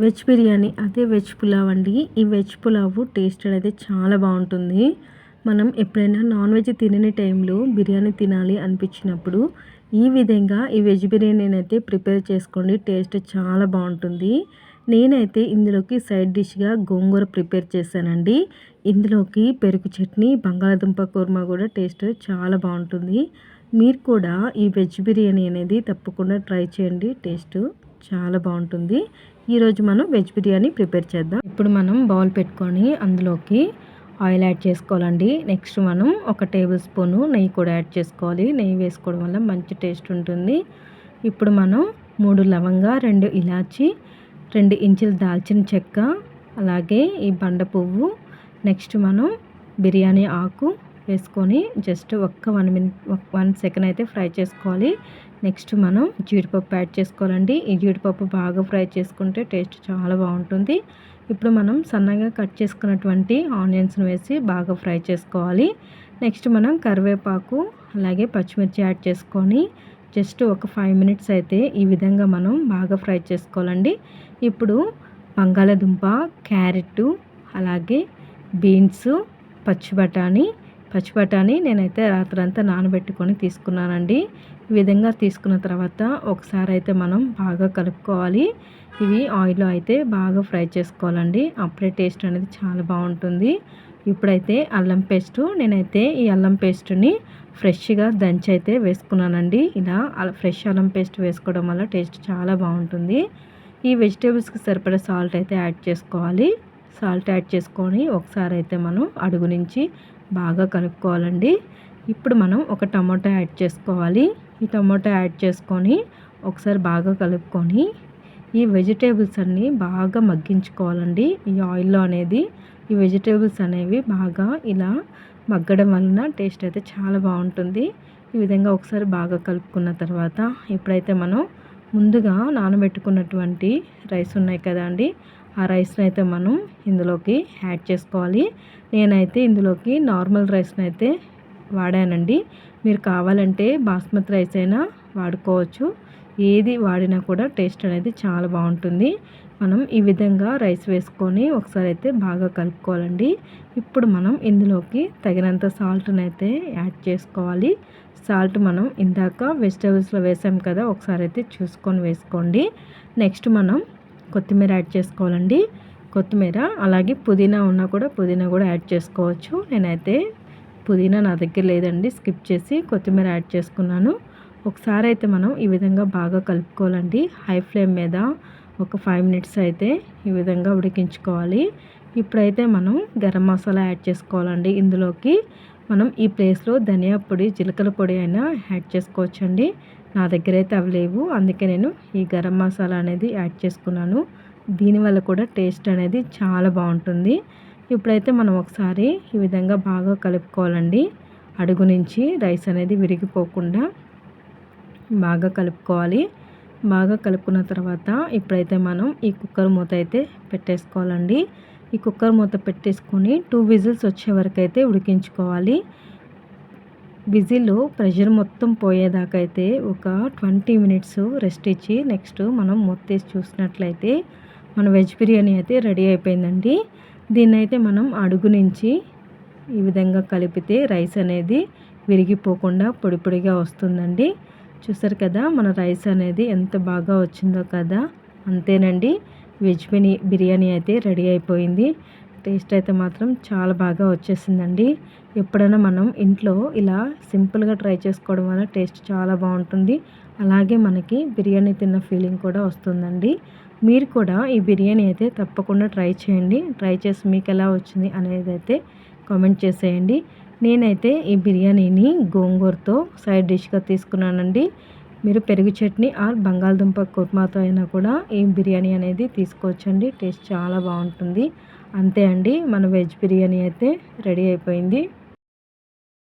Veg biryani అదే veg pulao అండి. ఈ వెజ్ పులావ్ టేస్ట్ అనేది చాలా బాగుంటుంది. మనం ఎప్పుడైనా నాన్ వెజ్ తినని టైంలో బిర్యానీ తినాలి అనిపించినప్పుడు ఈ విధంగా ఈ వెజ్ బిర్యానీని అయితే ప్రిపేర్ చేసుకోండి. టేస్ట్ చాలా బాగుంటుంది. నేనైతే ఇందులోకి సైడ్ డిష్గా గోంగూర ప్రిపేర్ చేశానండి. ఇందులోకి పెరుగు చట్నీ బంగాళాదుంప కూర్మా కూడా టేస్ట్ చాలా బాగుంటుంది. మీరు కూడా ఈ వెజ్ బిర్యానీ అనేది తప్పకుండా ట్రై చేయండి. టేస్ట్ చాలా బాగుంటుంది. ఈరోజు మనం వెజ్ బిర్యానీ ప్రిపేర్ చేద్దాం. ఇప్పుడు మనం బౌల్ పెట్టుకొని అందులోకి ఆయిల్ యాడ్ చేసుకోవాలండి. నెక్స్ట్ మనం ఒక టేబుల్ స్పూను నెయ్యి కూడా యాడ్ చేసుకోవాలి. నెయ్యి వేసుకోవడం వల్ల మంచి టేస్ట్ ఉంటుంది. ఇప్పుడు మనం మూడు లవంగా రెండు ఇలాచి రెండు ఇంచులు దాల్చిన చెక్క అలాగే ఈ బండ పువ్వు నెక్స్ట్ మనం బిర్యానీ ఆకు వేసుకొని జస్ట్ ఒక్క వన్ మినిట్ వన్ సెకండ్ అయితే ఫ్రై చేసుకోవాలి. నెక్స్ట్ మనం జీడిపప్పు యాడ్ చేసుకోవాలండి. ఈ జీడిపప్పు బాగా ఫ్రై చేసుకుంటే టేస్ట్ చాలా బాగుంటుంది. ఇప్పుడు మనం సన్నగా కట్ చేసుకున్నటువంటి ఆనియన్స్ని వేసి బాగా ఫ్రై చేసుకోవాలి. నెక్స్ట్ మనం కరివేపాకు అలాగే పచ్చిమిర్చి యాడ్ చేసుకొని జస్ట్ ఒక ఫైవ్ మినిట్స్ అయితే ఈ విధంగా మనం బాగా ఫ్రై చేసుకోవాలండి. ఇప్పుడు బంగాళదుంప క్యారెట్ అలాగే బీన్స్ పచ్చి బఠానీ పచ్చి బఠానీ నేనైతే రాత్రంతా నానబెట్టుకొని తీసుకున్నానండి. ఈ విధంగా తీసుకున్న తర్వాత ఒకసారి అయితే మనం బాగా కలుపుకోవాలి. ఇవి ఆయిల్లో అయితే బాగా ఫ్రై చేసుకోవాలండి. అప్పుడే టేస్ట్ అనేది చాలా బాగుంటుంది. ఇప్పుడైతే అల్లం పేస్ట్ నేనైతే ఈ అల్లం పేస్ట్ని ఫ్రెష్గా దంచి అయితే వేసుకున్నానండి. ఇలా ఫ్రెష్ అల్లం పేస్ట్ వేసుకోవడం వల్ల టేస్ట్ చాలా బాగుంటుంది. ఈ వెజిటేబుల్స్కి సరిపడే సాల్ట్ అయితే యాడ్ చేసుకోవాలి. సాల్ట్ యాడ్ చేసుకొని ఒకసారి అయితే మనం అడుగు నుంచి బాగా కలుపుకోవాలండి. ఇప్పుడు మనం ఒక టమాటా యాడ్ చేసుకోవాలి. ఈ టమాటా యాడ్ చేసుకొని ఒకసారి బాగా కలుపుకొని ఈ వెజిటేబుల్స్ అన్నీ బాగా మగ్గించుకోవాలండి. ఈ ఆయిల్లో అనేది ఈ వెజిటేబుల్స్ అనేవి బాగా ఇలా మగ్గడం వలన టేస్ట్ అయితే చాలా బాగుంటుంది. ఈ విధంగా ఒకసారి బాగా కలుపుకున్న తర్వాత ఇప్పుడైతే మనం ముందుగా నానబెట్టుకున్నటువంటి రైస్ ఉన్నాయి కదా అండి. ఆ రైస్ని అయితే మనం ఇందులోకి యాడ్ చేసుకోవాలి. నేనైతే ఇందులోకి నార్మల్ రైస్ని అయితే వాడానండి. మీరు కావాలంటే బాస్మతి రైస్ అయినా వాడుకోవచ్చు. ఏది వాడినా కూడా టేస్ట్ అనేది చాలా బాగుంటుంది. మనం ఈ విధంగా రైస్ వేసుకొని ఒకసారి అయితే బాగా కలుపుకోవాలండి. ఇప్పుడు మనం ఇందులోకి తగినంత సాల్ట్ని అయితే యాడ్ చేసుకోవాలి. సాల్ట్ మనం ఇందాక వెజిటేబుల్స్లో వేసాం కదా ఒకసారి అయితే చూసుకొని వేసుకోండి. నెక్స్ట్ మనం కొత్తిమీర యాడ్ చేసుకోవాలండి. కొత్తిమీర అలాగే పుదీనా ఉన్నా కూడా పుదీనా కూడా యాడ్ చేసుకోవచ్చు. నేనైతే పుదీనా నా దగ్గర లేదండి స్కిప్ చేసి కొత్తిమీర యాడ్ చేసుకున్నాను. ఒకసారి అయితే మనం ఈ విధంగా బాగా కలుపుకోవాలండి. హై ఫ్లేమ్ మీద ఒక ఫైవ్ మినిట్స్ అయితే ఈ విధంగా ఉడికించుకోవాలి. ఇప్పుడైతే మనం గరం మసాలా యాడ్ చేసుకోవాలండి. ఇందులోకి మనం ఈ ప్లేస్లో ధనియా పొడి జీలకర్ర పొడి అయినా యాడ్ చేసుకోవచ్చండి. నా దగ్గర అయితే అవి లేవు. అందుకే నేను ఈ గరం మసాలా అనేది యాడ్ చేసుకున్నాను. దీనివల్ల కూడా టేస్ట్ అనేది చాలా బాగుంటుంది. ఇప్పుడైతే మనం ఒకసారి ఈ విధంగా బాగా కలుపుకోవాలండి. అడుగు నుంచి రైస్ అనేది విరిగిపోకుండా బాగా కలుపుకోవాలి. బాగా కలుపుకున్న తర్వాత ఇప్పుడైతే మనం ఈ కుక్కర్ మూత అయితే పెట్టేసుకోవాలండి. ఈ కుక్కర్ మూత పెట్టేసుకొని టూ విజిల్స్ వచ్చే వరకు అయితే ఉడికించుకోవాలి. విజిల్ ప్రెషర్ మొత్తం పోయేదాకా అయితే ఒక ట్వంటీ మినిట్స్ రెస్ట్ ఇచ్చి నెక్స్ట్ మనం మొత్తేసి చూసినట్లయితే మన వెజ్ బిర్యానీ అయితే రెడీ అయిపోయిందండి. దీన్ని అయితే మనం అడుగు నుంచి ఈ విధంగా కలిపితే రైస్ అనేది విరిగిపోకుండా పొడి పొడిగా వస్తుందండి. చూసారు కదా మన రైస్ అనేది ఎంత బాగా వచ్చిందో కదా. అంతేనండి వెజ్ బిర్యానీ అయితే రెడీ అయిపోయింది. టేస్ట్ అయితే మాత్రం చాలా బాగా వచ్చేసిందండి. ఎప్పుడైనా మనం ఇంట్లో ఇలా సింపుల్గా ట్రై చేసుకోవడం వల్ల టేస్ట్ చాలా బాగుంటుంది. అలాగే మనకి బిర్యానీ తిన్న ఫీలింగ్ కూడా వస్తుందండి. మీరు కూడా ఈ బిర్యానీ అయితే తప్పకుండా ట్రై చేయండి. ట్రై చేసి మీకు ఎలా వచ్చింది అనేది అయితే కామెంట్ చేసేయండి. నేనైతే ఈ బిర్యానీని గోంగూరతో సైడ్ డిష్గా తీసుకున్నానండి. మీరు పెరుగు చట్నీ ఆర్ బంగాళదుంప కుర్మాతో అయినా కూడా ఈ బిర్యానీ అనేది తీసుకోవచ్చండి. టేస్ట్ చాలా బాగుంటుంది. అంతే అండి మన వెజ్ బిర్యానీ అయితే రెడీ అయిపోయింది.